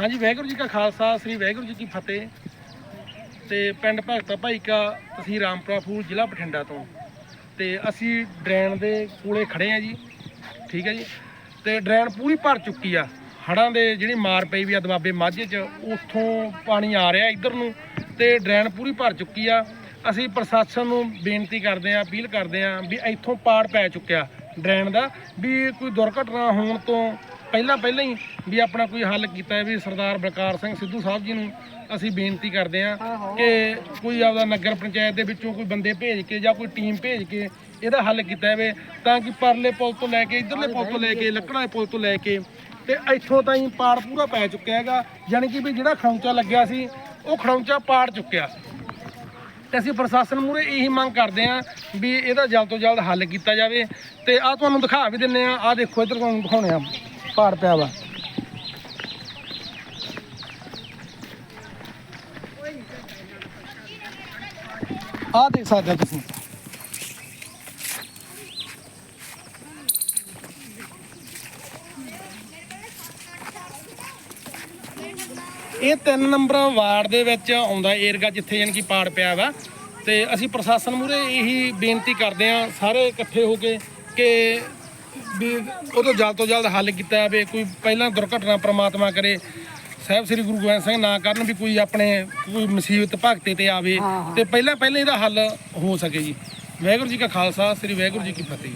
ਹਾਂਜੀ, ਵਾਹਿਗੁਰੂ ਜੀ ਕਾ ਖਾਲਸਾ, ਸ੍ਰੀ ਵਾਹਿਗੁਰੂ ਜੀ ਕੀ ਫਤਿਹ। ਤੇ ਪਿੰਡ ਭਗਤਾ ਭਾਈ ਕਾ ਤਹਿਸੀਲ ਰਾਮਪੁਰਾ ਫੂਲ ਜ਼ਿਲ੍ਹਾ ਬਠਿੰਡਾ ਤੋਂ। ਤੇ ਅਸੀਂ ਡਰੇਨ ਦੇ ਕੋਲੇ ਖੜੇ ਆ ਜੀ, ਠੀਕ ਹੈ ਜੀ? ਤੇ ਡਰੇਨ ਪੂਰੀ ਭਰ ਚੁੱਕੀ ਆ। ਹੜਾਂ ਦੇ ਜਿਹੜੀ ਮਾਰ ਪਈ ਵੀ ਆ ਦਬਾਬੇ ਮਾਝੇ 'ਚ, ਉੱਥੋਂ ਪਾਣੀ ਆ ਰਿਹਾ ਇੱਧਰ ਨੂੰ, ਤੇ ਡਰੇਨ ਪੂਰੀ ਭਰ ਚੁੱਕੀ ਆ। ਅਸੀਂ ਪ੍ਰਸ਼ਾਸਨ ਨੂੰ ਬੇਨਤੀ ਕਰਦੇ ਆਂ ਅਪੀਲ ਕਰਦੇ ਆਂ ਵੀ ਇੱਥੋਂ ਪਾੜ ਪੈ ਚੁੱਕਿਆ ਡਰੇਨ ਦਾ, ਵੀ ਕੋਈ ਦੁਰਘਟਨਾ ਹੋਣ ਤੋਂ ਪਹਿਲਾਂ ਪਹਿਲਾਂ ਹੀ ਵੀ ਆਪਣਾ ਕੋਈ ਹੱਲ ਕੀਤਾ ਹੈ ਵੀ ਸਰਦਾਰ ਬਲਕਾਰ ਸਿੰਘ ਸਿੱਧੂ ਸਾਹਿਬ ਜੀ ਨੂੰ ਅਸੀਂ ਬੇਨਤੀ ਕਰਦੇ ਆਂ ਕਿ ਕੋਈ ਆਪਦਾ ਨਗਰ ਪੰਚਾਇਤ ਦੇ ਵਿੱਚੋਂ ਕੋਈ ਬੰਦੇ ਭੇਜ ਕੇ ਜਾਂ ਕੋਈ ਟੀਮ ਭੇਜ ਕੇ ਇਹਦਾ ਹੱਲ ਕੀਤਾ ਜਾਵੇ ਤਾਂ ਕਿ ਪਰਲੇ ਪੁਲ ਤੋਂ ਲੈ ਕੇ ਇਧਰਲੇ ਪੁਲ ਤੋਂ ਲੈ ਕੇ ਲੱਕੜਾਂ ਦੇ ਪੁਲ ਤੋਂ ਲੈ ਕੇ ਤੇ ਇੱਥੋਂ ਤਾਈਂ ਪਾੜ ਪੂਰਾ ਪੈ ਚੁੱਕਿਆ ਹੈਗਾ ਯਾਨੀ ਕਿ ਵੀ ਜਿਹੜਾ ਖੜੌਂਚਾ ਲੱਗਿਆ ਸੀ ਉਹ ਖੜੌਂਚਾ ਪਾੜ ਚੁੱਕਿਆ। ਤੇ ਅਸੀਂ ਪ੍ਰਸ਼ਾਸਨ ਮੂਰੇ ਇਹੀ ਮੰਗ ਕਰਦੇ ਆਂ ਵੀ ਇਹਦਾ ਜਲਦ ਤੋਂ ਜਲਦ ਹੱਲ ਕੀਤਾ ਜਾਵੇ। ਤੇ ਆ ਤੁਹਾਨੂੰ ਦਿਖਾ ਵੀ ਦਿੰਨੇ ਆ ਆ ਦੇਖੋ ਇਧਰ ਤੁਹਾਨੂੰ ਦਿਖਾਉਣੇ ਆ। ਪਾੜ ਪਿਆ ਵਾ। ਆ ਦੇਖ ਸਕਦੇ ਹੋ ਤੁਸੀਂ। ਇਹ ਤਿੰਨ ਨੰਬਰ ਵਾਰਡ ਦੇ ਵਿੱਚ ਆਉਂਦਾ ਏਰਗਾ ਜਿੱਥੇ ਯਾਨੀ ਕਿ ਪਾੜ ਪਿਆ ਵਾ। ਤੇ ਅਸੀਂ ਪ੍ਰਸ਼ਾਸਨ ਮੂਰੇ ਇਹੀ ਬੇਨਤੀ ਕਰਦੇ ਆ ਸਾਰੇ ਇਕੱਠੇ ਹੋ ਕੇ ਕਿ ਵੀ ਉਹ ਤੋਂ ਜਲਦ ਤੋਂ ਜਲਦ ਹੱਲ ਕੀਤਾ ਜਾਵੇ ਕੋਈ ਪਹਿਲਾਂ ਦੁਰਘਟਨਾ ਪ੍ਰਮਾਤਮਾ ਕਰੇ। ਸਾਹਿਬ ਸ੍ਰੀ ਗੁਰੂ ਗੋਬਿੰਦ ਸਿੰਘ ਨਾ ਕਰਨ ਵੀ ਕੋਈ ਆਪਣੇ ਕੋਈ ਮੁਸੀਬਤ ਭਗਤੇ ਤੇ ਆਵੇ ਤੇ ਪਹਿਲਾਂ ਪਹਿਲਾਂ ਇਹਦਾ ਹੱਲ ਹੋ ਸਕੇ ਜੀ। ਵਾਹਿਗੁਰੂ ਜੀ ਕਾ ਖਾਲਸਾ ਸ੍ਰੀ ਵਾਹਿਗੁਰੂ ਜੀ ਕੀ ਫਤਿਹ।